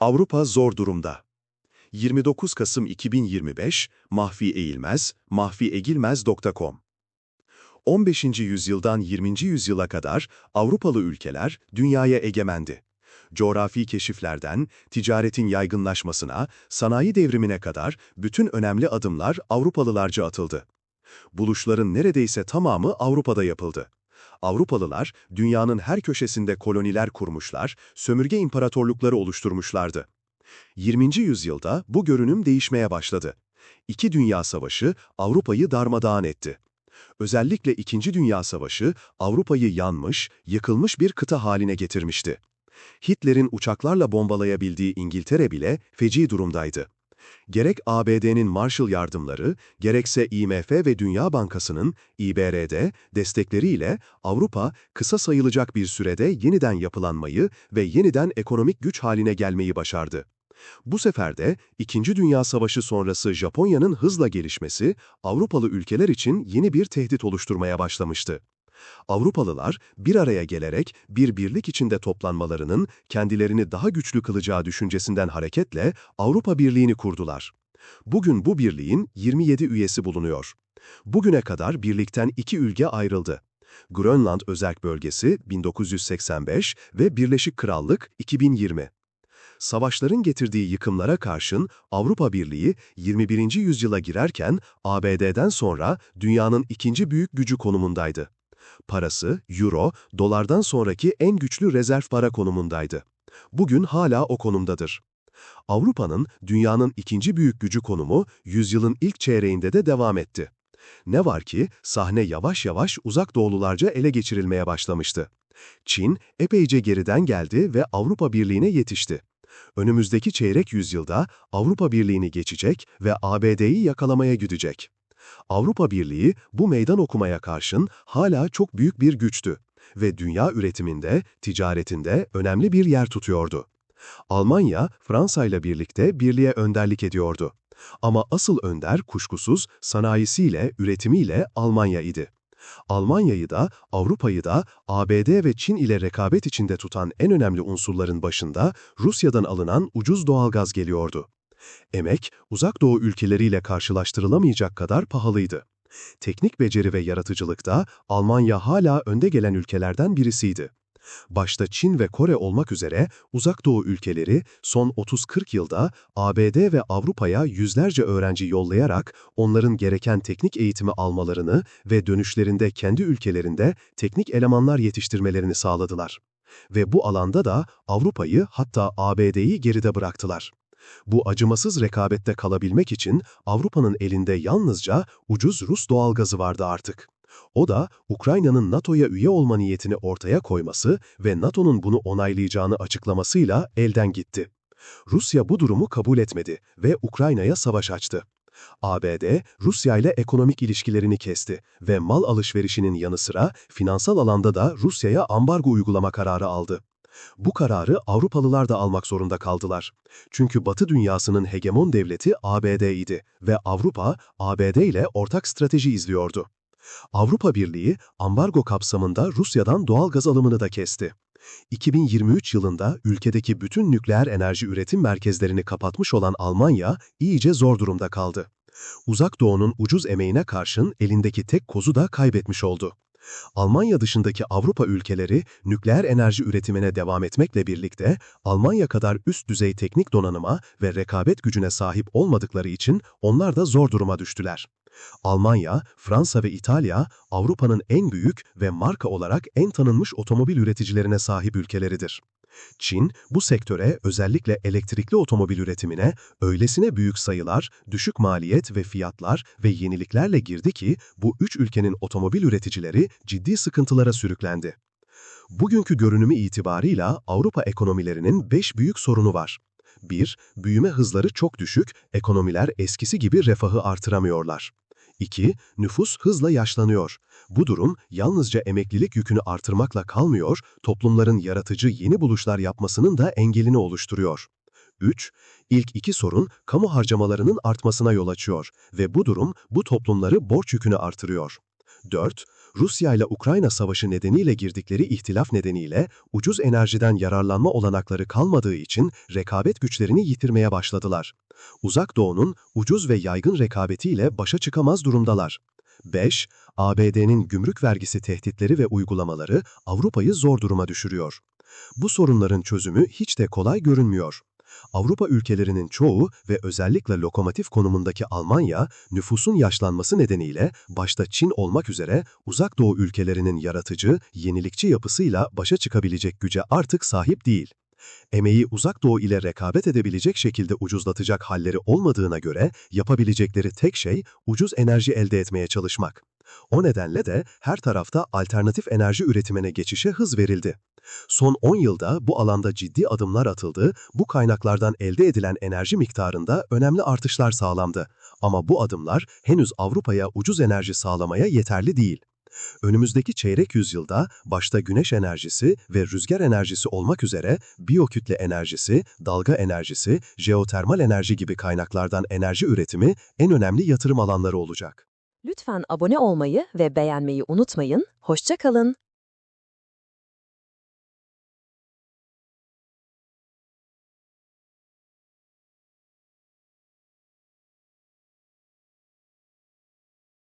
Avrupa zor durumda. 29 Kasım 2025 Mahfi Eğilmez, mahfiegilmez.com 15. yüzyıldan 20. yüzyıla kadar Avrupalı ülkeler dünyaya egemendi. Coğrafi keşiflerden, ticaretin yaygınlaşmasına, sanayi devrimine kadar bütün önemli adımlar Avrupalılarca atıldı. Buluşların neredeyse tamamı Avrupa'da yapıldı. Avrupalılar dünyanın her köşesinde koloniler kurmuşlar, sömürge imparatorlukları oluşturmuşlardı. 20. yüzyılda bu görünüm değişmeye başladı. İki Dünya Savaşı Avrupa'yı darmadağın etti. Özellikle İkinci Dünya Savaşı Avrupa'yı yanmış, yıkılmış bir kıta haline getirmişti. Hitler'in uçaklarla bombalayabildiği İngiltere bile feci durumdaydı. Gerek ABD'nin Marshall yardımları, gerekse IMF ve Dünya Bankası'nın İBRD destekleriyle Avrupa kısa sayılacak bir sürede yeniden yapılanmayı ve yeniden ekonomik güç haline gelmeyi başardı. Bu sefer de İkinci Dünya Savaşı sonrası Japonya'nın hızla gelişmesi Avrupalı ülkeler için yeni bir tehdit oluşturmaya başlamıştı. Avrupalılar bir araya gelerek bir birlik içinde toplanmalarının kendilerini daha güçlü kılacağı düşüncesinden hareketle Avrupa Birliği'ni kurdular. Bugün bu birliğin 27 üyesi bulunuyor. Bugüne kadar birlikten iki ülke ayrıldı. Grönland Özerk Bölgesi 1985 ve Birleşik Krallık 2020. Savaşların getirdiği yıkımlara karşın Avrupa Birliği 21. yüzyıla girerken ABD'den sonra dünyanın ikinci büyük gücü konumundaydı. Parası, euro, dolardan sonraki en güçlü rezerv para konumundaydı. Bugün hala o konumdadır. Avrupa'nın dünyanın ikinci büyük gücü konumu yüzyılın ilk çeyreğinde de devam etti. Ne var ki sahne yavaş yavaş uzak doğulularca ele geçirilmeye başlamıştı. Çin epeyce geriden geldi ve Avrupa Birliği'ne yetişti. Önümüzdeki çeyrek yüzyılda Avrupa Birliği'ni geçecek ve ABD'yi yakalamaya gidecek. Avrupa Birliği bu meydan okumaya karşın hala çok büyük bir güçtü ve dünya üretiminde, ticaretinde önemli bir yer tutuyordu. Almanya, Fransa ile birlikte birliğe önderlik ediyordu. Ama asıl önder kuşkusuz sanayisiyle, üretimiyle Almanya idi. Almanya'yı da, Avrupa'yı da ABD ve Çin ile rekabet içinde tutan en önemli unsurların başında Rusya'dan alınan ucuz doğalgaz geliyordu. Emek, uzak doğu ülkeleriyle karşılaştırılamayacak kadar pahalıydı. Teknik beceri ve yaratıcılıkta Almanya hala önde gelen ülkelerden birisiydi. Başta Çin ve Kore olmak üzere uzak doğu ülkeleri son 30-40 yılda ABD ve Avrupa'ya yüzlerce öğrenci yollayarak onların gereken teknik eğitimi almalarını ve dönüşlerinde kendi ülkelerinde teknik elemanlar yetiştirmelerini sağladılar. Ve bu alanda da Avrupa'yı hatta ABD'yi geride bıraktılar. Bu acımasız rekabette kalabilmek için Avrupa'nın elinde yalnızca ucuz Rus doğalgazı vardı artık. O da Ukrayna'nın NATO'ya üye olma niyetini ortaya koyması ve NATO'nun bunu onaylayacağını açıklamasıyla elden gitti. Rusya bu durumu kabul etmedi ve Ukrayna'ya savaş açtı. ABD, Rusya ile ekonomik ilişkilerini kesti ve mal alışverişinin yanı sıra finansal alanda da Rusya'ya ambargo uygulama kararı aldı. Bu kararı Avrupalılar da almak zorunda kaldılar. Çünkü Batı dünyasının hegemon devleti ABD idi ve Avrupa, ABD ile ortak strateji izliyordu. Avrupa Birliği, ambargo kapsamında Rusya'dan doğal gaz alımını da kesti. 2023 yılında ülkedeki bütün nükleer enerji üretim merkezlerini kapatmış olan Almanya iyice zor durumda kaldı. Uzak Doğu'nun ucuz emeğine karşın elindeki tek kozu da kaybetmiş oldu. Almanya dışındaki Avrupa ülkeleri nükleer enerji üretimine devam etmekle birlikte Almanya kadar üst düzey teknik donanıma ve rekabet gücüne sahip olmadıkları için onlar da zor duruma düştüler. Almanya, Fransa ve İtalya Avrupa'nın en büyük ve marka olarak en tanınmış otomobil üreticilerine sahip ülkeleridir. Çin, bu sektöre özellikle elektrikli otomobil üretimine öylesine büyük sayılar, düşük maliyet ve fiyatlar ve yeniliklerle girdi ki bu üç ülkenin otomobil üreticileri ciddi sıkıntılara sürüklendi. Bugünkü görünümü itibarıyla Avrupa ekonomilerinin beş büyük sorunu var. 1. Büyüme hızları çok düşük, ekonomiler eskisi gibi refahı artıramıyorlar. 2. Nüfus hızla yaşlanıyor. Bu durum yalnızca emeklilik yükünü artırmakla kalmıyor, toplumların yaratıcı yeni buluşlar yapmasının da engelini oluşturuyor. 3. İlk iki sorun kamu harcamalarının artmasına yol açıyor ve bu durum bu toplumları borç yükünü artırıyor. 4. Rusya ile Ukrayna savaşı nedeniyle girdikleri ihtilaf nedeniyle ucuz enerjiden yararlanma olanakları kalmadığı için rekabet güçlerini yitirmeye başladılar. Uzak Doğu'nun ucuz ve yaygın rekabetiyle başa çıkamaz durumdalar. 5. ABD'nin gümrük vergisi tehditleri ve uygulamaları Avrupa'yı zor duruma düşürüyor. Bu sorunların çözümü hiç de kolay görünmüyor. Avrupa ülkelerinin çoğu ve özellikle lokomotif konumundaki Almanya, nüfusun yaşlanması nedeniyle başta Çin olmak üzere uzak doğu ülkelerinin yaratıcı, yenilikçi yapısıyla başa çıkabilecek güce artık sahip değil. Emeği uzak doğu ile rekabet edebilecek şekilde ucuzlatacak halleri olmadığına göre yapabilecekleri tek şey ucuz enerji elde etmeye çalışmak. O nedenle de her tarafta alternatif enerji üretimine geçişe hız verildi. Son 10 yılda bu alanda ciddi adımlar atıldı, bu kaynaklardan elde edilen enerji miktarında önemli artışlar sağlandı. Ama bu adımlar henüz Avrupa'ya ucuz enerji sağlamaya yeterli değil. Önümüzdeki çeyrek yüzyılda başta güneş enerjisi ve rüzgar enerjisi olmak üzere biyokütle enerjisi, dalga enerjisi, jeotermal enerji gibi kaynaklardan enerji üretimi en önemli yatırım alanları olacak. Lütfen abone olmayı ve beğenmeyi unutmayın. Hoşça kalın.